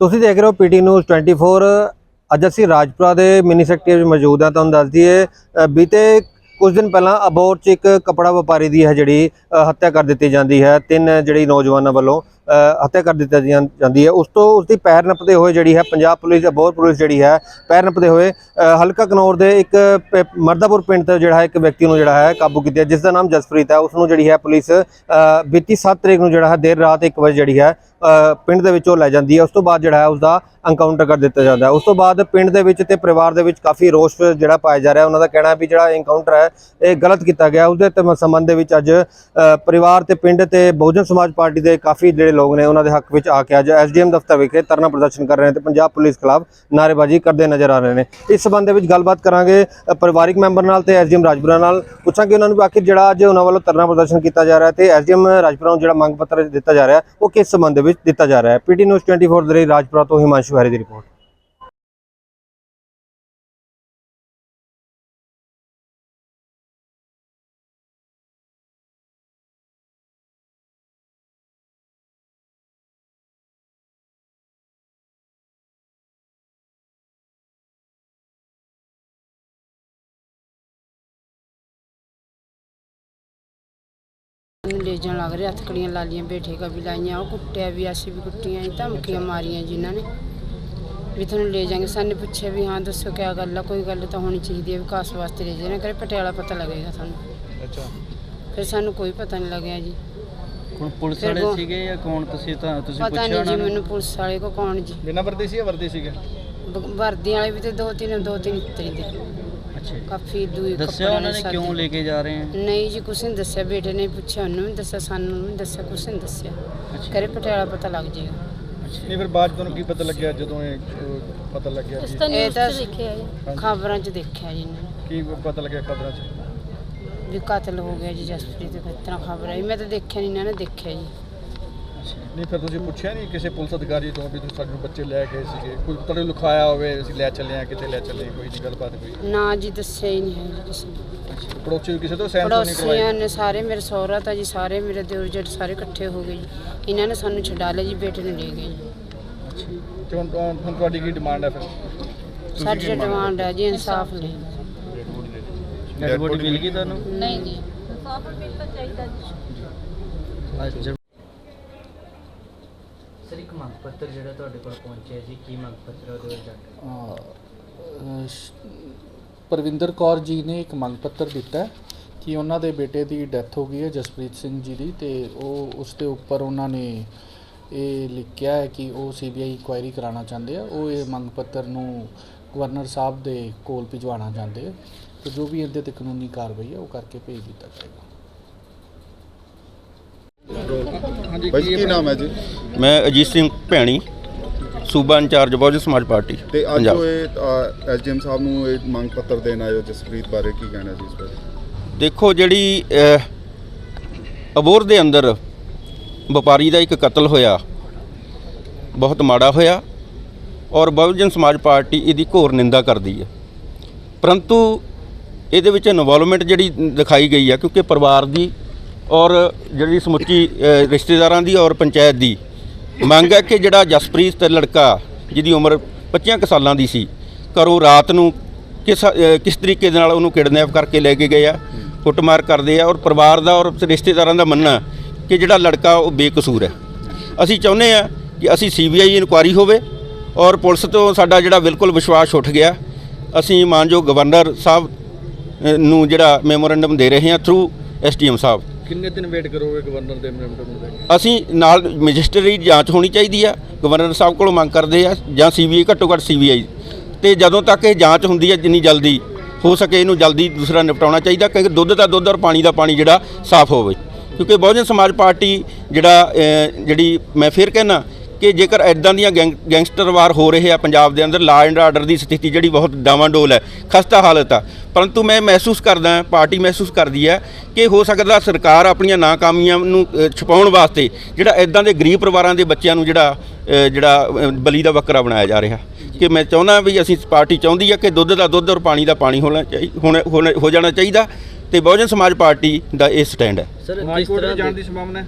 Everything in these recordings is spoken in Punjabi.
ਤੁਸੀਂ ਦੇਖ ਰਹੇ ਹੋ ਪੀਟੀ ਨਿਊਜ਼ 24 ਅੱਜ ਅਸੀਂ ਰਾਜਪੁਰਾ ਦੇ ਮਿਨੀ ਸੈਕਟਰੀ ਵਿੱਚ ਮੌਜੂਦ ਹਾਂ, ਤੁਹਾਨੂੰ ਦੱਸ ਦਈਏ ਬੀਤੇ ਕੁਝ ਦਿਨ ਪਹਿਲਾਂ ਅਬੋਰ ਚ ਇੱਕ ਕਪੜਾ ਵਪਾਰੀ ਦੀ ਹੈ ਜਿਹੜੀ ਹੱਤਿਆ ਕਰ ਦਿੱਤੀ ਜਾਂਦੀ ਹੈ। ਤਿੰਨ ਜਿਹੜੀ ਨੌਜਵਾਨਾਂ ਵੱਲੋਂ ਹੱਤਿਆ ਕਰ ਦਿੱਤੀ ਜਾਂਦੀ ਹੈ। ਉਸ ਤੋਂ ਉਸ ਦੀ ਪੈਰ ਨੱਪਦੇ ਹੋਏ ਜਿਹੜੀ ਹੈ, ਪੰਜਾਬ ਪੁਲਿਸ ਅਬੋਰ ਪੁਲਿਸ ਜਿਹੜੀ ਹੈ, ਪੈਰ ਨੱਪਦੇ ਹੋਏ ਹਲਕਾ ਕਨੌਰ ਦੇ ਇੱਕ ਪ- ਮਰਦਾਪੁਰ ਪਿੰਡ ਤੋਂ ਜਿਹੜਾ ਹੈ, ਇੱਕ ਵਿਅਕਤੀ ਨੂੰ ਜਿਹੜਾ ਹੈ ਕਾਬੂ ਕੀਤਾ ਜਿਸ ਦਾ ਨਾਮ ਜਸਪ੍ਰੀਤ ਹੈ। ਉਸ ਨੂੰ ਜਿਹੜੀ ਹੈ ਪੁਲਿਸ ਬੀਤੀ 7 ਤਰੀਕ ਨੂੰ ਜਿਹੜਾ ਹੈ, ਦੇਰ ਰਾਤ 1 ਵਜੇ ਜਿਹੜੀ ਹੈ ਪਿੰਡ ਦੇ ਵਿੱਚੋਂ ਲੈ ਜਾਂਦੀ ਹੈ। ਉਸ ਤੋਂ ਬਾਅਦ ਜਿਹੜਾ ਹੈ ਉਸ ਦਾ ਐਨਕਾਊਂਟਰ ਕਰ ਦਿੱਤਾ ਜਾਂਦਾ ਹੈ। ਉਸ ਤੋਂ ਬਾਅਦ ਪਿੰਡ ਦੇ ਵਿੱਚ ਤੇ ਪਰਿਵਾਰ ਦੇ ਵਿੱਚ ਕਾਫੀ ਰੋਸ ਜਿਹੜਾ ਪਾਇਆ ਜਾ ਰਿਹਾ ਉਹਨਾਂ ਦਾ ਕਹਿਣਾ ਹੈ ਵੀ ਜਿਹੜਾ ਐਨਕਾਊਂਟਰ ਹੈ, ਇਹ ਗਲਤ ਕੀਤਾ ਗਿਆ। ਉਸ ਦੇ ਸੰਬੰਧ ਦੇ ਵਿੱਚ ਅੱਜ ਪਰਿਵਾਰ ਤੇ ਪਿੰਡ ਤੇ ਬਹੁਜਨ ਸਮਾਜ ਪਾਰਟੀ ਦੇ ਕਾਫੀ ਜਿਹੜੇ ਲੋਕ ਨੇ ਉਹਨਾਂ ਦੇ ਹੱਕ ਵਿੱਚ ਆ ਕੇ ਅੱਜ ਐਸਡੀਐਮ ਦਫ਼ਤਰ ਵਿਖੇ ਧਰਨਾ ਪ੍ਰਦਰਸ਼ਨ ਕਰ ਰਹੇ ਨੇ ਤੇ ਪੰਜਾਬ ਪੁਲਿਸ ਖਿਲਾਫ ਨਾਅਰੇਬਾਜ਼ੀ ਕਰਦੇ ਨਜ਼ਰ ਆ ਰਹੇ ਨੇ। ਇਸ ਸੰਬੰਧ ਦੇ ਵਿੱਚ ਗੱਲਬਾਤ ਕਰਾਂਗੇ ਪਰਿਵਾਰਿਕ ਮੈਂਬਰ ਨਾਲ ਤੇ ਐਸਡੀਐਮ ਰਾਜਪੁਰਾ ਨਾਲ। ਪੁੱਛਾਂਗੇ ਉਹਨਾਂ ਨੂੰ ਵੀ ਆਖਿਰ ਜਿਹੜਾ ਅੱਜ ਉਹਨਾਂ ਵੱਲੋਂ ਧਰਨਾ ਪ੍ਰਦਰਸ਼ਨ ਕੀਤਾ ਜਾ ਰਿਹਾ ਤੇ ਐਸਡੀਐਮ ਰਾਜਪੁਰਾ ਨੂੰ ਜਿਹੜਾ ਮੰਗ ਪੱਤਰ ਦਿੱਤਾ ਜਾ ਰਿਹਾ, ਉਹ ਕਿਸ ਸੰਬੰਧ ਦੇ ਵਿੱਚ ਦਿੱਤਾ ਜਾ ਰਿਹਾ ਹੈ? ਪੀਟੀ ਨਿਊਜ਼ 24 ਦੇ ਲਈ ਰਾਜਪੁਰਾ ਤੋਂ ਹਿਮਾਂਸ਼ੂ ਹਰੀ ਦੀ ਰਿਪੋਰਟ। ਜਾਣ ਲੱਗ ਰਹੇ ਹੱਥਕੜੀਆਂ ਲਾ ਲੀਆਂ ਬੇਟੇ ਕਾ ਵੀ ਲਾਈਆਂ ਉਹ ਕੁੱਟਿਆ ਵੀ ਅਸੀਂ ਵੀ ਕੁੱਟੀਆਂ ਜੀ ਧਮਕੀਆਂ ਮਾਰੀਆਂ ਜਿਨ੍ਹਾਂ ਨੇ। ਵੀ ਤੁਹਾਨੂੰ ਲੈ ਜਾਾਂਗੇ। ਸਾਨੇ ਪੁੱਛਿਆ ਵੀ ਹਾਂ ਦੱਸੋ ਕਿਆ ਗੱਲ ਆ ਕੋਈ ਗੱਲ ਤਾਂ ਹੋਣੀ ਚਾਹੀਦੀ ਹੈ ਵਿਕਾਸ ਵਾਸਤੇ ਲੈ ਜਾਣਾ ਕਰੇ ਪਟਿਆਲਾ ਪਤਾ ਲੱਗੇਗਾ ਸਾਨੂੰ ਅੱਛਾ। ਫਿਰ ਸਾਨੂੰ ਕੋਈ ਪਤਾ ਨਹੀਂ ਲੱਗਿਆ ਜੀ। ਹੁਣ ਪੁਲਿਸ ਫਿਰ ਵਾਲੇ ਉਹ- ਸੀਗੇ ਜਾਂ ਕੌਣ? ਤੁਸੀਂ ਤਾਂ ਤੁਸੀਂ ਪਤਾ ਪੁੱਛਿਆ ਨਹੀਂ ਜੀ ਉਹਨਾਂ ਨੂੰ? ਮੈਨੂੰ ਪੁਲਿਸ ਵਾਲੇ ਕੋ ਕੌਣ ਜੀ? ਬਿਨਾਂ ਵਰਦੀ ਸੀ ਜਾਂ ਵਰਦੀ ਸੀਗੇ? ਵਰਦੀ ਵਾਲੇ ਵੀ ਤੇ ਦੋ ਤਿੰਨ ਦੋ ਤਿੰਨ ਇਤਰੀ ਦੇ। ਅੱਛਾ ਜੀ। ਕਾਫੀ ਦੂਈ ਦੱਸਿਆ ਉਹਨਾਂ ਨੇ ਕਿਉਂ ਲੈ ਕੇ ਜਾ ਰਹੇ ਆ? ਨਹੀਂ ਜੀ ਕੁਛ ਨਹੀਂ ਦੱਸਿਆ ਬੇਟੇ ਨੇ ਪੁੱਛਿਆ ਉਹਨੂੰ ਵੀ ਦੱਸਿਆ ਸਾਨੂੰ ਵੀ ਦੱਸਿਆ ਕੁਛ ਨਹੀਂ ਦੱਸਿਆ। ਅੱਛਾ। ਕਰੇ ਪਟਿਆਲਾ ਪਤਾ ਲੱਗ ਜਾਏਗਾ। ਨਹੀਂ ਫਿਰ ਬਾਅਦ 'ਚ ਤੁਹਾਨੂੰ ਕੀ ਪਤਾ ਲੱਗਿਆ ਜਦੋਂ ਇਹ ਅਹ, ਪਤਾ ਲੱਗਿਆ ਵੀ ਇਹ ਤਾਂ ਖਬਰਾਂ 'ਚ ਦੇਖਿਆ ਜੀ ਇਹਨਾਂ ਨੇ। ਕੀ ਪਤਾ ਲੱਗਿਆ ਖਬਰਾਂ 'ਚ? ਵੀ ਕਤਲ ਹੋ ਗਿਆ ਜੀ ਜਸਪ੍ਰੀਤ ਦਾ ਤਰ੍ਹਾਂ ਖਬਰ ਆਈ? ਮੈਂ ਤਾਂ ਦੇਖਿਆ ਨਹੀਂ ਇਹਨਾਂ ਨੇ ਦੇਖਿਆ ਜੀ। ਨਹੀਂ ਫਿਰ ਤੁਸੀਂ ਪੁੱਛਿਆ ਨਹੀਂ ਕਿਸੇ ਪੁਲਿਸ ਅਧਿਕਾਰੀ ਤੋਂ ਵੀ ਤੁਸੀਂ ਸਾਡੇ ਨੂੰ ਬੱਚੇ ਲੈ ਗਏ ਸੀਗੇ? ਕੋਈ ਨੂੰ ਲਿਖਾਇਆ ਹੋਵੇ ਅਸੀਂ ਲੈ ਚੱਲੇ ਆ ਕਿਤੇ ਲੈ ਚੱਲੇ ਕੋਈ ਨਹੀਂ ਗੱਲਬਾਤ ਕੋਈ? ਨਾ ਜੀ ਦੱਸਿਆ ਹੀ ਨਹੀਂ ਹੈ ਜੀ ਕਿਸੇ ਨੇ। ਪੜੋਸੀ ਵੀ ਕਿਸੇ ਤੋਂ ਸੈਂਸ ਨਹੀਂ ਕਰਵਾਈ? ਪੜੋਸੀਆਂ ਨੇ ਸਾਰੇ ਮੇਰੇ ਸਹੁਰਾ ਤਾਂ ਜੀ ਸਾਰੇ ਮੇਰੇ ਦਿਓਰ ਜੱਟ ਸਾਰੇ ਇਕੱਠੇ ਹੋ ਗਏ ਜੀ। ਇਹਨਾਂ ਨੇ ਸਾਨੂੰ ਛਡਾ ਲਿਆ ਜੀ ਬੇਟੇ ਨੂੰ ਲੈ ਗਏ ਜੀ। ਤੇ ਹੁਣ ਹੁਣ ਤੁਹਾਡੀ ਕੀ ਡਿਮਾਂਡ ਹੈ ਫਿਰ? ਸਾਡੀ ਡਿਮਾਂਡ ਹੈ ਜੀ ਇਨਸਾਫ ਲਈ। ਡੈਡ ਬੋਡੀ ਮਿਲ ਗਈ ਤੁਹਾਨੂੰ? ਨਹੀਂ ਜੀ। ਸਰ, ਇੱਕ ਮੰਗ ਪੱਤਰ ਜਿਹੜਾ ਤੁਹਾਡੇ ਕੋਲ ਪਹੁੰਚਿਆ ਜੀ, ਕੀ ਮੰਗ ਪੱਤਰ ਉਹਦੇ ਵਿੱਚ ਅਹ ਪਰਵਿੰਦਰ ਕੌਰ ਜੀ ਨੇ ਇੱਕ ਮੰਗ ਪੱਤਰ ਦਿੱਤਾ ਕਿ ਉਹਨਾਂ ਦੇ ਬੇਟੇ ਦੀ ਡੈਥ ਹੋ ਗਈ ਹੈ, ਜਸਪ੍ਰੀਤ ਸਿੰਘ ਜੀ ਦੀ, ਤੇ ਉਹ ਉਸ ਦੇ ਉੱਪਰ ਉਹਨਾਂ ਨੇ ਇਹ ਲਿਖਿਆ ਹੈ ਕਿ ਉਹ ਸੀਬੀਆਈ ਇਨਕੁਆਇਰੀ ਕਰਾਉਣਾ ਚਾਹੁੰਦੇ ਆ। ਉਹ ਇਹ ਮੰਗ ਪੱਤਰ ਨੂੰ ਗਵਰਨਰ ਸਾਹਿਬ ਦੇ ਕੋਲ ਭਿਜਵਾਉਣਾ ਚਾਹੁੰਦੇ ਆ। ਤੇ ਜੋ ਵੀ ਇਹਦੇ ਤੇ ਕਾਨੂੰਨੀ ਕਾਰਵਾਈ ਹੈ, ਉਹ ਕਰਕੇ ਭੇਜ ਦਿੱਤਾ ਜਾਏਗਾ। ਬਾਈ ਜੀ, ਕੀ ਨਾਮ ਹੈ ਜੀ? ਮੈਂ ਅਜੀਤ ਸਿੰਘ ਭੈਣੀ ਸੂਬਾ ਇੰਚਾਰਜ ਬਹੁਜਨ ਸਮਾਜ ਪਾਰਟੀ ਤੇ ਅੱਜ। ਜੋ ਇਹ ਐਸਡੀਐਮ ਸਾਹਿਬ ਨੂੰ ਇਹ ਮੰਗ ਪੱਤਰ ਦੇਣ ਆਏ ਹੋ ਜਸਪ੍ਰੀਤ ਬਾਰੇ ਕੀ ਕਹਿਣਾ ਜੀ ਇਸ ਬਾਰੇ? ਦੇਖੋ ਜਿਹੜੀ ਅਹ, ਅਬੋਹਰ ਦੇ ਅੰਦਰ ਵਪਾਰੀ ਦਾ ਇੱਕ ਕਤਲ ਹੋਇਆ ਬਹੁਤ ਮਾੜਾ ਹੋਇਆ ਔਰ ਬਹੁਜਨ ਸਮਾਜ ਪਾਰਟੀ ਇਹਦੀ ਘੋਰ ਨਿੰਦਾ ਕਰਦੀ ਹੈ। ਪਰੰਤੂ ਇਹਦੇ ਵਿੱਚ ਇਨਵੋਲਵਮੈਂਟ ਜਿਹੜੀ ਦਿਖਾਈ ਗਈ ਹੈ ਕਿਉਂਕਿ ਪਰਿਵਾਰ ਦੀ ਔਰ ਜਿਹੜੀ ਸਮੁੱਚੀ ਰਿਸ਼ਤੇਦਾਰਾਂ ਦੀ ਔਰ ਪੰਚਾਇਤ ਦੀ, ਮੰਗ ਹੈ ਕਿ ਜਿਹੜਾ ਜਸਪ੍ਰੀਤ ਤੇ ਲੜਕਾ ਜਿਹਦੀ ਉਮਰ 25 ਕੁ ਸਾਲਾਂ ਦੀ ਸੀ, ਘਰੋਂ ਰਾਤ ਨੂੰ ਕਿਸ ਕਿਸ ਤਰੀਕੇ ਦੇ ਨਾਲ ਉਹਨੂੰ ਕਿਡਨੈਪ ਕਰਕੇ ਲੈ ਕੇ ਗਏ ਆ, ਕੁੱਟਮਾਰ ਕਰਦੇ ਆ ਔਰ ਪਰਿਵਾਰ ਦਾ ਔਰ ਰਿਸ਼ਤੇਦਾਰਾਂ ਦਾ ਮੰਨਣਾ ਕਿ ਜਿਹੜਾ ਲੜਕਾ ਉਹ ਬੇਕਸੂਰ ਹੈ। ਅਸੀਂ ਚਾਹੁੰਦੇ ਆ ਕਿ ਅਸੀਂ ਸੀਬੀਆਈ ਇਨਕੁਆਰੀ ਹੋਵੇ ਔਰ ਪੁਲਿਸ ਤੋਂ ਸਾਡਾ ਜਿਹੜਾ ਬਿਲਕੁਲ ਵਿਸ਼ਵਾਸ ਉੱਠ ਗਿਆ। ਅਸੀਂ ਮਾਨਯੋਗ ਗਵਰਨਰ ਸਾਹਿਬ ਨੂੰ ਜਿਹੜਾ ਮੈਮੋਰੈਂਡਮ ਦੇ ਰਹੇ ਹਾਂ ਥਰੂ ਐਸਡੀਐਮ ਸਾਹਿਬ। ਕਿੰਨੇ ਦਿਨ ਵੇਟ ਕਰੋਗੇ ਗਵਰਨਰ ਦੇ ਮੈਂਬਰ ਨੂੰ ਲੈ ਕੇ? ਅਸੀਂ ਨਾਲ ਮੈਜਿਸਟਰੀ ਜਾਂਚ ਹੋਣੀ ਚਾਹੀਦੀ ਆ ਗਵਰਨਰ ਸਾਹਿਬ ਕੋਲੋਂ ਮੰਗ ਕਰਦੇ ਆ, ਜਾਂ ਸੀਬੀਆਈ ਘੱਟੋ ਘੱਟ ਸੀਬੀਆਈ ਤੇ ਜਦੋਂ ਤੱਕ ਇਹ ਜਾਂਚ ਹੁੰਦੀ ਹੈ ਜਿੰਨੀ ਜਲਦੀ ਹੋ ਸਕੇ ਇਹਨੂੰ ਜਲਦੀ ਦੂਸਰਾ ਨਿਪਟਾਉਣਾ ਚਾਹੀਦਾ, ਕਿਉਂਕਿ ਦੁੱਧ ਦਾ ਦੁੱਧ ਔਰ ਪਾਣੀ ਦਾ ਪਾਣੀ ਜਿਹੜਾ ਸਾਫ਼ ਹੋਵੇ। ਕਿਉਂਕਿ ਬਹੁਜਨ ਸਮਾਜ ਪਾਰਟੀ ਜਿਹੜਾ ਜਿਹੜੀ ਮੈਂ ਫਿਰ ਕਹਿਣਾ ਕਿ ਜੇਕਰ ਐਦਾਂ ਦੀਆਂ ਗੈਂਗ- ਗੈਂਗਸਟਰ ਵਾਰ ਹੋ ਰਹੇ ਆ ਪੰਜਾਬ ਦੇ ਅੰਦਰ ਲਾ ਐਂਡ ਆਰਡਰ ਦੀ ਸਥਿਤੀ ਜਿਹੜੀ ਬਹੁਤ ਡਾਵਾਂਡੋਲ ਹੈ ਖਸਤਾ ਹਾਲਤ ਆ। ਪਰੰਤੂ ਮੈਂ ਮਹਿਸੂਸ ਕਰਦਾ ਹਾਂ, ਪਾਰਟੀ ਮਹਿਸੂਸ ਕਰਦੀ ਹੈ ਕਿ ਹੋ ਸਕਦਾ ਸਰਕਾਰ ਆਪਣੀਆਂ ਨਾਕਾਮੀਆਂ ਨੂੰ ਛੁਪਾਉਣ ਵਾਸਤੇ ਜਿਹੜਾ ਐਦਾਂ ਦੇ ਗਰੀਬ ਪਰਿਵਾਰਾਂ ਦੇ ਬੱਚਿਆਂ ਨੂੰ ਜਿਹੜਾ ਜਿਹੜਾ ਬਲੀ ਦਾ ਬੱਕਰਾ ਬਣਾਇਆ ਜਾ ਰਿਹਾ। ਕਿ ਮੈਂ ਚਾਹੁੰਦਾ ਵੀ ਅਸੀਂ ਪਾਰਟੀ ਚਾਹੁੰਦੀ ਹੈ ਕਿ ਦੁੱਧ ਦਾ ਦੁੱਧ ਔਰ ਪਾਣੀ ਦਾ ਪਾਣੀ ਹੋਣਾ ਚਾਹੀਦਾ ਹੋ ਜਾਣਾ ਚਾਹੀਦਾ ਤੇ ਬਹੁਜਨ ਸਮਾਜ ਪਾਰਟੀ ਦਾ ਇਹ ਸਟੈਂਡ ਹੈ। ਸਰ ਕਿਸ ਤਰ੍ਹਾਂ ਜਾਣ ਦੀ ਸੰਭਾਵਨਾ ਹੈ?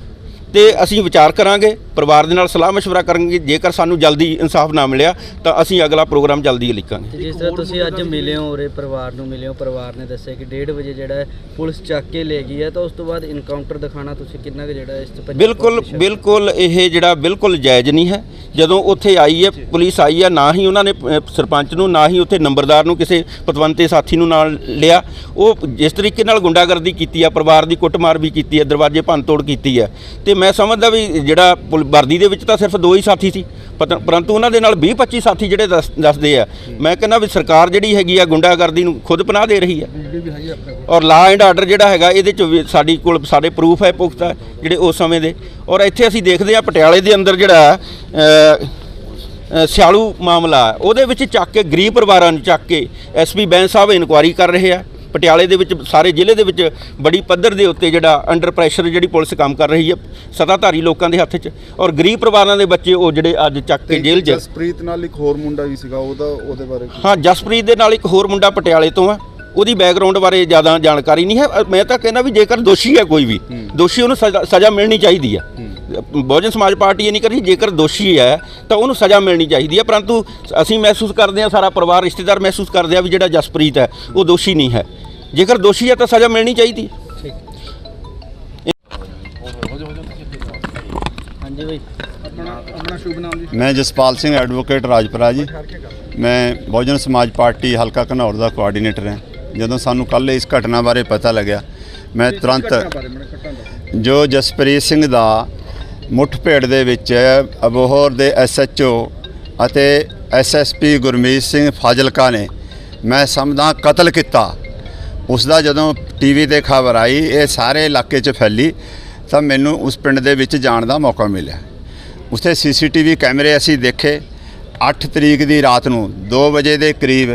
ਤੇ ਅਸੀਂ ਵਿਚਾਰ ਕਰਾਂਗੇ ਪਰਿਵਾਰ ਦੇ ਨਾਲ ਸਲਾਹ مشورہ ਕਰਾਂਗੇ ਜੇਕਰ ਸਾਨੂੰ ਜਲਦੀ ਇਨਸਾਫ ਨਾ ਮਿਲਿਆ ਤਾਂ ਅਸੀਂ ਅਗਲਾ ਪ੍ਰੋਗਰਾਮ ਜਲਦੀ ਲਿਖਾਂਗੇ ਤੇ ਜਿਸ ਤਰ੍ਹਾਂ ਤੁਸੀਂ ਅੱਜ ਮਿਲੇ ਹੋ ਉਰੇ ਪਰਿਵਾਰ ਨੂੰ ਮਿਲੇ ਹੋ ਪਰਿਵਾਰ ਨੇ ਦੱਸਿਆ ਕਿ 1:30 ਵਜੇ ਜਿਹੜਾ ਹੈ ਪੁਲਿਸ ਚੱਕ ਕੇ ਲੈ ਗਈ ਹੈ ਤਾਂ ਉਸ ਤੋਂ ਬਾਅਦ ਇਨਕਾਊਂਟਰ ਦਿਖਾਣਾ ਤੁਸੀਂ ਕਿੰਨਾ ਕੁ ਜਿਹੜਾ ਇਸ ਤੇ ਪੰਜਾਬ ਬਿਲਕੁਲ ਪੁਲਿਸ ਸ਼ਾ- ਬਿਲਕੁਲ ਇਹ ਜਿਹੜਾ ਬਿਲਕੁਲ ਜਾਇਜ਼ ਨਹੀਂ ਹੈ ਜਦੋਂ ਉੱਥੇ ਆਈ ਹੈ ਪੁਲਿਸ ਆਈ ਹੈ ਨਾ ਹੀ ਉਹਨਾਂ ਨੇ ਸਰਪੰਚ ਨੂੰ ਨਾ ਹੀ ਉੱਥੇ ਨੰਬਰਦਾਰ ਨੂੰ ਕਿਸੇ ਪਤਵੰਤੇ ਸਾਥੀ ਨੂੰ ਨਾਲ ਲਿਆ। ਉਹ ਜਿਸ ਤਰੀਕੇ ਨਾਲ ਗੁੰਡਾਗਰਦੀ ਕੀਤੀ ਆ ਪਰਿਵਾਰ ਦੀ ਕੁੱਟਮਾਰ ਵੀ ਕੀਤੀ ਹੈ ਦਰਵਾਜ਼ੇ ਭੰਨਤੋੜ ਕੀਤੀ ਹੈ ਤੇ ਮੈਂ ਸਮਝਦਾ ਵੀ ਜਿਹੜਾ ਵਰਦੀ ਦੇ ਵਿੱਚ ਤਾਂ ਸਿਰਫ ਦੋ ਹੀ ਸਾਥੀ ਸੀ। ਪਰੰਤੂ ਉਹਨਾਂ ਦੇ ਨਾਲ 20 25 ਸਾਥੀ ਜਿਹੜੇ ਦੱਸ- ਦੱਸਦੇ ਆ। ਮੈਂ ਕਹਿੰਦਾ ਵੀ ਸਰਕਾਰ ਜਿਹੜੀ ਹੈਗੀ ਆ ਗੁੰਡਾਗਰਦੀ ਨੂੰ ਖੁਦ ਪਨਾਹ ਦੇ ਰਹੀ ਹੈ ਔਰ ਲਾ ਐਂਡ ਆਰਡਰ ਜਿਹੜਾ ਹੈਗਾ, ਇਹਦੇ ਚ ਵੀ ਸਾਡੀ ਕੋਲ ਸਾਡੇ ਪ੍ਰੂਫ ਹੈ, ਪੁਖਤਾ ਜਿਹੜੇ ਉਸ ਸਮੇਂ ਦੇ। ਔਰ ਇੱਥੇ ਅਸੀਂ ਦੇਖਦੇ ਆ ਪਟਿਆਲੇ ਦੇ ਅੰਦਰ ਜਿਹੜਾ ਸਿਆਲੂ ਮਾਮਲਾ ਉਹਦੇ ਵਿੱਚ ਚੱਕ ਕੇ ਗਰੀਬ ਪਰਿਵਾਰਾਂ ਨੂੰ ਚੱਕ ਕੇ ਐਸਪੀ ਬੈਂਸ ਸਾਹਿਬ ਇਨਕੁਆਰੀ ਕਰ ਰਹੇ ਆ। ਪਟਿਆਲੇ ਦੇ ਵਿੱਚ ਸਾਰੇ ਜ਼ਿਲ੍ਹੇ ਦੇ ਵਿੱਚ ਬੜੀ ਪੱਧਰ ਦੇ ਉੱਤੇ ਜਿਹੜਾ ਅੰਡਰ ਪ੍ਰੈਸ਼ਰ ਜਿਹੜੀ ਪੁਲਿਸ ਕੰਮ ਕਰ ਰਹੀ ਹੈ ਸਤਾਧਾਰੀ ਲੋਕਾਂ ਦੇ ਹੱਥ 'ਚ ਔਰ ਗਰੀਬ ਪਰਿਵਾਰਾਂ ਦੇ ਬੱਚੇ ਉਹ ਜਿਹੜੇ ਅੱਜ ਚੱਕ ਕੇ ਜੇਲ੍ਹ 'ਚ ਜਸਪ੍ਰੀਤ ਨਾਲ ਇੱਕ ਹੋਰ ਮੁੰਡਾ ਵੀ ਸੀਗਾ ਉਹਦਾ ਉਹਦੇ ਬਾਰੇ? ਹਾਂ ਜਸਪ੍ਰੀਤ ਦੇ ਨਾਲ ਇੱਕ ਹੋਰ ਮੁੰਡਾ ਪਟਿਆਲੇ ਤੋਂ ਆ। ਉਹਦੀ ਬੈਕਗ੍ਰਾਉਂਡ ਬਾਰੇ ਜ਼ਿਆਦਾ ਜਾਣਕਾਰੀ ਨਹੀਂ ਹੈ। ਮੈਂ ਤਾਂ ਕਹਿੰਦਾ ਵੀ ਜੇਕਰ ਦੋਸ਼ੀ ਹੈ ਕੋਈ ਵੀ ਦੋਸ਼ੀ ਉਹਨੂੰ ਸਜ਼ਾ ਮਿਲਣੀ ਚਾਹੀਦੀ ਆ। ਬਹੁਜਨ ਸਮਾਜ ਪਾਰਟੀ ਇਹ ਨਹੀਂ ਕਰੀ ਜੇਕਰ ਦੋਸ਼ੀ ਹੈ ਤਾਂ ਉਹਨੂੰ ਸਜ਼ਾ ਮਿਲਣੀ ਚਾਹੀਦੀ ਹੈ ਪਰੰਤੂ ਅਸੀਂ ਮਹਿਸੂਸ ਕਰਦੇ ਹਾਂ ਸਾਰਾ ਪਰਿਵਾਰ ਰਿਸ਼ਤੇਦਾਰ ਮਹਿਸੂਸ ਕਰਦੇ ਆ ਵੀ ਜਿਹੜਾ ਜਸਪ੍ਰੀਤ ਹੈ ਉਹ ਦੋਸ਼ੀ ਨਹੀਂ ਹੈ। ਜੇਕਰ ਦੋਸ਼ੀ ਹੈ ਤਾਂ ਸਜ਼ਾ ਮਿਲਣੀ ਚਾਹੀਦੀ। ਹੈ ਹਾਂਜੀ ਬਈ। ਆਪਣਾ ਆਪਣਾ ਸ਼ੁਭ ਨਾਮ ਜੀ? ਮੈਂ ਜਸਪਾਲ ਸਿੰਘ ਐਡਵੋਕੇਟ ਰਾਜਪੁਰਾ ਜੀ। ਮੈਂ ਬਹੁਜਨ ਸਮਾਜ ਪਾਰਟੀ ਹਲਕਾ ਘਨੌਰ ਦਾ ਕੋਆਰਡੀਨੇਟਰ ਹਾਂ। ਜਦੋਂ ਸਾਨੂੰ ਕੱਲ ਇਸ ਘਟਨਾ ਬਾਰੇ ਪਤਾ ਲੱਗਿਆ ਮੈਂ ਤੁਰੰਤ ਜੋ ਜਸਪ੍ਰੀਤ ਸਿੰਘ ਦਾ ਮੁੱਠਭੇੜ ਦੇ ਵਿੱਚ ਅਬੋਹਰ ਦੇ ਐਸਐਚਓ ਅਤੇ ਐਸਐਸਪੀ ਗੁਰਮੀਤ ਸਿੰਘ ਫਾਜ਼ਿਲਕਾ ਨੇ ਮੈਂ ਸਮਝਦਾ ਕਤਲ ਕੀਤਾ। ਉਸ ਦਾ ਜਦੋਂ ਟੀਵੀ ਤੇ ਖਬਰ ਆਈ, ਇਹ ਸਾਰੇ ਇਲਾਕੇ 'ਚ ਫੈਲੀ, ਤਾਂ ਮੈਨੂੰ ਉਸ ਪਿੰਡ ਦੇ ਵਿੱਚ ਜਾਣ ਦਾ ਮੌਕਾ ਮਿਲਿਆ। ਉੱਥੇ ਸੀਸੀਟੀਵੀ ਕੈਮਰੇ ਅਸੀਂ ਦੇਖੇ। 8 ਤਰੀਕ ਦੀ ਰਾਤ ਨੂੰ 2 ਵਜੇ ਦੇ ਕਰੀਬ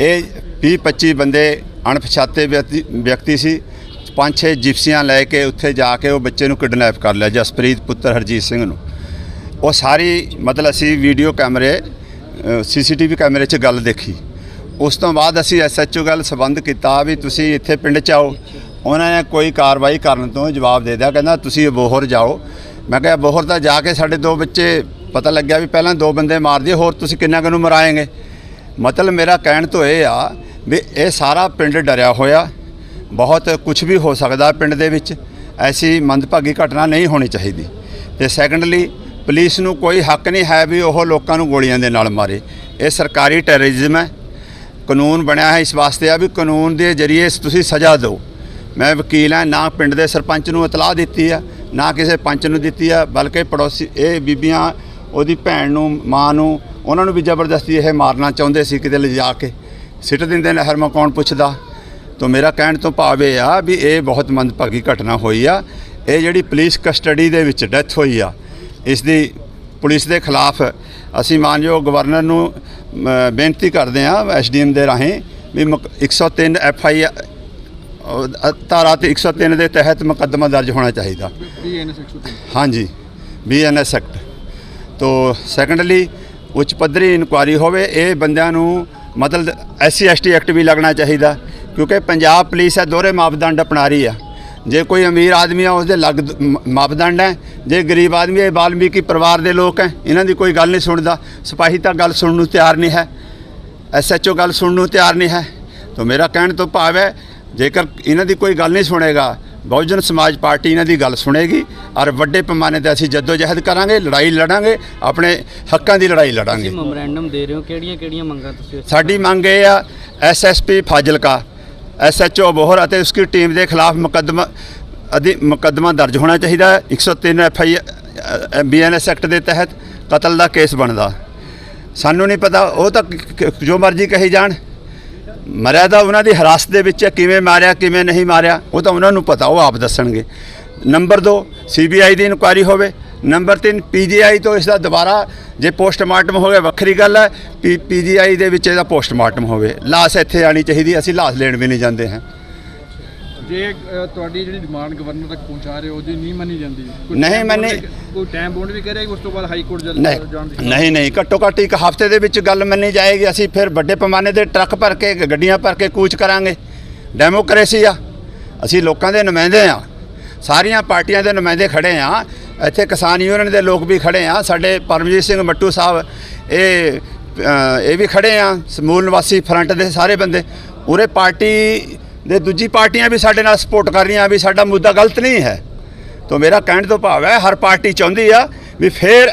ਇਹ 20 25 ਬੰਦੇ ਅਣਪਛਾਤੇ ਵਿਅਕਤੀ ਵਿਅਕਤੀ ਸੀ। ਪੰਜ ਛੇ ਜਿਪਸੀਆਂ ਲੈ ਕੇ ਉੱਥੇ ਜਾ ਕੇ ਉਹ ਬੱਚੇ ਨੂੰ ਕਿਡਨੈਪ ਕਰ ਲਿਆ, ਜਸਪ੍ਰੀਤ ਪੁੱਤਰ ਹਰਜੀਤ ਸਿੰਘ ਨੂੰ। ਉਹ ਸਾਰੀ, ਮਤਲਬ ਅਸੀਂ ਵੀਡੀਓ ਕੈਮਰੇ ਸੀਸੀਟੀਵੀ ਕੈਮਰੇ 'ਚ ਗੱਲ ਦੇਖੀ। ਉਸ ਤੋਂ ਬਾਅਦ ਅਸੀਂ ਐਸਐਚਓ ਗੱਲ ਸਬੰਧ ਕੀਤਾ ਵੀ ਤੁਸੀਂ ਇੱਥੇ ਪਿੰਡ 'ਚ ਆਓ। ਉਹਨਾਂ ਨੇ ਕੋਈ ਕਾਰਵਾਈ ਕਰਨ ਤੋਂ ਜਵਾਬ ਦੇ ਦਿਆ ਕਹਿੰਦਾ, ਤੁਸੀਂ ਅਬੋਹਰ ਜਾਓ। ਮੈਂ ਕਿਹਾ ਅਬੋਹਰ ਤਾਂ ਜਾ ਕੇ ਸਾਡੇ ਦੋ ਬੱਚੇ ਪਤਾ ਲੱਗਿਆ ਵੀ ਪਹਿਲਾਂ ਦੋ ਬੰਦੇ ਮਾਰ ਦਿਏ, ਹੋਰ ਤੁਸੀਂ ਕਿੰਨਾ ਕੁ ਨੂੰ ਮਰਾਏਗੇ? ਮਤਲਬ ਮੇਰਾ ਕਹਿਣ ਤੋਂ ਇਹ ਆ ਵੀ ਇਹ ਸਾਰਾ ਪਿੰਡ ਡਰਿਆ ਹੋਇਆ। ਬਹੁਤ ਕੁਝ ਵੀ ਹੋ ਸਕਦਾ ਪਿੰਡ ਦੇ ਵਿੱਚ। ਐਸੀ ਮੰਦਭਾਗੀ ਘਟਨਾ ਨਹੀਂ ਹੋਣੀ ਚਾਹੀਦੀ। ਤੇ ਸੈਕੰਡਲੀ ਪੁਲਿਸ ਨੂੰ ਕੋਈ ਹੱਕ ਨਹੀਂ ਹੈ ਵੀ ਉਹ ਲੋਕਾਂ ਨੂੰ ਗੋਲੀਆਂ ਦੇ ਨਾਲ ਮਾਰੇ। ਇਹ ਸਰਕਾਰੀ ਟੈਰਰਿਜ਼ਮ ਹੈ। ਕਾਨੂੰਨ ਬਣਿਆ ਹੈ, ਇਸ ਵਾਸਤੇ ਆ ਵੀ ਕਾਨੂੰਨ ਦੇ ਜ਼ਰੀਏ ਤੁਸੀਂ ਸਜ਼ਾ ਦਿਓ। ਮੈਂ ਵਕੀਲ ਹਾਂ, ਨਾ ਪਿੰਡ ਦੇ ਸਰਪੰਚ ਨੂੰ ਇਤਲਾਹ ਦਿੱਤੀ ਆ, ਨਾ ਕਿਸੇ ਪੰਚ ਨੂੰ ਦਿੱਤੀ ਆ, ਬਲਕਿ ਪੜੋਸੀ, ਇਹ ਬੀਬੀਆਂ, ਉਹਦੀ ਭੈਣ ਨੂੰ, ਮਾਂ ਨੂੰ, ਉਹਨਾਂ ਨੂੰ ਵੀ ਜ਼ਬਰਦਸਤੀ ਇਹ ਮਾਰਨਾ ਚਾਹੁੰਦੇ ਸੀ ਕਿਤੇ ਲਿਜਾ ਕੇ। ਸਿੱਟ ਦਿੰਦੇ ਨੇ ਹਰਮਾ ਕੌਣ ਪੁੱਛਦਾ? ਤੋ ਮੇਰਾ ਕਹਿਣ ਤੋਂ ਭਾਵ ਇਹ ਆ ਵੀ ਇਹ ਬਹੁਤ ਮੰਦਭਾਗੀ ਘਟਨਾ ਹੋਈ ਆ। ਇਹ ਜਿਹੜੀ ਪੁਲਿਸ ਕਸਟਡੀ ਦੇ ਵਿੱਚ ਡੈਥ ਹੋਈ ਆ, ਇਸ ਦੀ ਪੁਲਿਸ ਦੇ ਖਿਲਾਫ ਅਸੀਂ ਮਾਨਯੋਗ ਗਵਰਨਰ ਨੂੰ ਬੇਨਤੀ ਕਰਦੇ ਹਾਂ ਐਸਡੀਐਮ ਦੇ ਰਾਹੀਂ ਵੀ ਮੁਕ- 103 ਐਫ ਆਈ ਧਾਰਾ ਤੇ 103 ਦੇ ਤਹਿਤ ਮੁਕੱਦਮਾ ਦਰਜ ਹੋਣਾ ਚਾਹੀਦਾ। ਬੀਐਨਐਸ 103 ਹਾਂਜੀ ਬੀਐਨਐਸ ਐਕਟ ਤੋ ਸੈਕੰਡਲੀ ਉੱਚ ਪੱਧਰੀ ਇਨਕੁਆਰੀ ਹੋਵੇ ਇਹ ਬੰਦਿਆਂ ਨੂੰ ਮਤਲਬ ਐਸਸੀ ਐਸਟੀ ਐਕਟ ਵੀ ਲੱਗਣਾ ਚਾਹੀਦਾ ਕਿਉਂਕਿ ਪੰਜਾਬ ਪੁਲਿਸ ਹੈ ਦੋਹਰੇ ਮਾਪਦੰਡ ਅਪਣਾ ਰਹੀ ਆ। ਜੇ ਕੋਈ ਅਮੀਰ ਆਦਮੀ ਆ ਉਸਦੇ ਲੱਗ ਮਾਪਦੰਡ ਹੈ। ਜੇ ਗਰੀਬ ਆਦਮੀ ਹੈ ਇਹ ਵਾਲਮੀਕੀ ਪਰਿਵਾਰ ਦੇ ਲੋਕ ਹੈ ਇਹਨਾਂ ਦੀ ਕੋਈ ਗੱਲ ਨਹੀਂ ਸੁਣਦਾ। ਸਿਪਾਹੀ ਤਾਂ ਗੱਲ ਸੁਣਨ ਨੂੰ ਤਿਆਰ ਨਹੀਂ ਹੈ। ਐਸਐਚਓ ਗੱਲ ਸੁਣਨ ਨੂੰ ਤਿਆਰ ਨਹੀਂ ਹੈ। ਤਾਂ ਮੇਰਾ ਕਹਿਣ ਤੋਂ ਭਾਵ ਹੈ ਜੇਕਰ ਇਹਨਾਂ ਦੀ ਕੋਈ ਗੱਲ ਨਹੀਂ ਸੁਣੇਗਾ ਬਹੁਜਨ ਸਮਾਜ ਪਾਰਟੀ ਇਹਨਾਂ ਦੀ ਗੱਲ ਸੁਣੇਗੀ। ਔਰ ਵੱਡੇ ਪੈਮਾਨੇ ਤੇ ਅਸੀਂ ਜਦੋਜਹਿਦ ਕਰਾਂਗੇ ਲੜਾਈ ਲੜਾਂਗੇ ਆਪਣੇ ਹੱਕਾਂ ਦੀ ਲੜਾਈ ਲੜਾਂਗੇ। ਮੈਮੋਰੈਂਡਮ ਦੇ ਰਹੇ ਹੋ ਕਿਹੜੀਆਂ ਕਿਹੜੀਆਂ ਮੰਗਾਂ ਤੁਸੀਂ ਸਾਡੀ ਮੰਗ ਇਹ ਆ ਐਸਐਸਪੀ ਫਾਜ਼ਿਲਕਾ। ਐਸਐਚਓ ਬੋਹਰ ਅਤੇ ਉਸकी ਟੀਮ ਦੇ ਖਿਲਾਫ ਮੁਕੱਦਮਾ ਅਧੀ ਮੁਕੱਦਮਾ ਦਰਜ ਹੋਣਾ ਚਾਹੀਦਾ ਹੈ। 103 ਐਫਆਈ ਬੀਐਨਐਸ ਐਕਟ ਦੇ ਤਹਿਤ ਕਤਲ ਦਾ ਕੇਸ ਬਣਦਾ। ਸਾਨੂੰ ਨਹੀਂ ਪਤਾ ਉਹ ਤਾਂ ਜੋ ਮਰਜ਼ੀ ਕਹੀ ਜਾਣ। ਮਰਿਆ ਤਾਂ ਉਹਨਾਂ ਦੀ ਹਰਾਸਤ ਦੇ ਵਿੱਚ ਹੈ, ਕਿਵੇਂ ਮਾਰਿਆ ਕਿਵੇਂ ਨਹੀਂ ਮਾਰਿਆ ਉਹ ਤਾਂ ਉਹਨਾਂ ਨੂੰ ਪਤਾ ਉਹ ਆਪ ਦੱਸਣਗੇ। ਨੰਬਰ 2 ਸੀਬੀਆਈ ਦੀ ਇਨਕੁਆਇਰੀ ਹੋਵੇ ਨੰਬਰ 3 ਪੀਜੀਆਈ ਤੋਂ ਇਸ ਦਾ ਦੁਬਾਰਾ ਜੇ ਪੋਸਟਮਾਰਟਮ ਹੋਵੇ ਵੱਖਰੀ ਗੱਲ ਹੈ ਪੀਜੀਆਈ ਦੇ ਵਿੱਚ ਇਹਦਾ ਪੋਸਟਮਾਰਟਮ ਹੋਵੇ। ਲਾਸ਼ ਇੱਥੇ ਆਣੀ ਚਾਹੀਦੀ ਅਸੀਂ ਲਾਸ਼ ਲੈਣ ਵੀ ਨਹੀਂ ਜਾਂਦੇ ਹਾਂ। ਜੇ ਤੁਹਾਡੀ ਜਿਹੜੀ ਡਿਮਾਂਡ ਗਵਰਨਰ ਤੱਕ ਪਹੁੰਚਾ ਰਹੇ ਹੋ ਉਹਦੀ ਨਹੀਂ ਮੰਨੀ ਜਾਂਦੀ। ਨਹੀਂ ਮੰਨੀ- ਕੋਈ ਟਾਈਮ ਬੌਂਡ ਵੀ ਕਰੇਗਾ ਉਸ ਤੋਂ ਬਾਅਦ ਹਾਈ ਕੋਰਟ ਜਾਣ ਦੀ ਨਹੀਂ ਨਹੀਂ ਘੱਟੋ ਘੱਟ ਇੱਕ ਹਫ਼ਤੇ ਦੇ ਵਿੱਚ ਗੱਲ ਮੰਨੀ ਜਾਏਗੀ। ਅਸੀਂ ਫਿਰ ਵੱਡੇ ਪੈਮਾਨੇ ਦੇ ਟਰੱਕ ਭਰ ਕੇ ਗੱਡੀਆਂ ਭਰ ਕੇ ਕੂਚ ਕਰਾਂਗੇ। ਡੈਮੋਕ੍ਰੇਸੀ ਆ। ਅਸੀਂ ਲੋਕਾਂ ਦੇ ਨੁਮਾਇੰਦੇ ਆ। ਸਾਰੀਆਂ ਪਾਰਟੀਆਂ ਦੇ ਨੁਮਾਇੰਦੇ ਖੜੇ ਆ। ਇੱਥੇ ਕਿਸਾਨ ਯੂਨੀਅਨ ਦੇ ਲੋਕ ਵੀ ਖੜੇ ਆ। ਸਾਡੇ ਪਰਮਜੀਤ ਸਿੰਘ ਮੱਟੂ ਸਾਹਿਬ, ਇਹ ਇਹ ਵੀ ਖੜੇ ਆ। ਸਮੂਲ ਨਿਵਾਸੀ ਫਰੰਟ ਦੇ ਸਾਰੇ ਬੰਦੇ। ਉਰੇ ਪਾਰਟੀ ਦੇ ਦੂਜੀ ਪਾਰਟੀਆਂ ਵੀ ਸਾਡੇ ਨਾਲ ਸਪੋਰਟ ਕਰ ਰਹੀਆਂ ਵੀ ਸਾਡਾ ਮੁੱਦਾ ਗਲਤ ਨਹੀਂ ਹੈ। ਤੋਂ ਮੇਰਾ ਕਹਿਣ ਤੋਂ ਭਾਵ ਹੈ, ਹਰ ਪਾਰਟੀ ਚਾਹੁੰਦੀ ਆ ਵੀ ਫੇਰ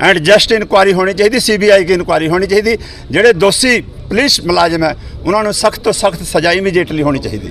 ਐਂਡ ਜਸਟ ਇਨਕੁਆਰੀ ਹੋਣੀ ਚਾਹੀਦੀ ਸੀਬੀਆਈ ਦੀ ਇਨਕੁਆਰੀ ਹੋਣੀ ਚਾਹੀਦੀ। ਜਿਹੜੇ ਦੋਸ਼ੀ ਪੁਲਿਸ ਮੁਲਾਜ਼ਮ ਹੈ, ਉਹਨਾਂ ਨੂੰ ਸਖਤ ਤੋਂ ਸਖਤ ਸਜ਼ਾ ਇਮੀਡੀਏਟਲੀ ਹੋਣੀ ਚਾਹੀਦੀ।